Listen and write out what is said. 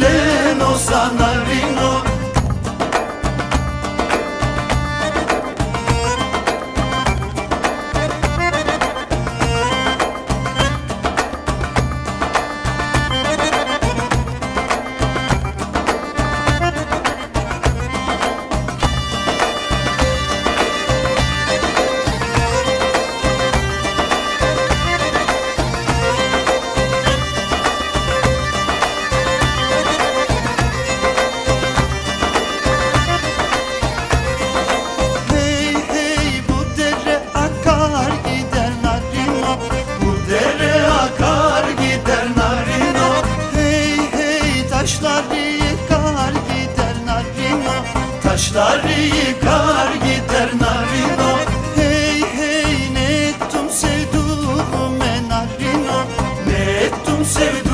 bilen o sanarino Saçları yıkar gider narino. Hey hey ne ettim sevduğum narino. Ne ettim sevduğum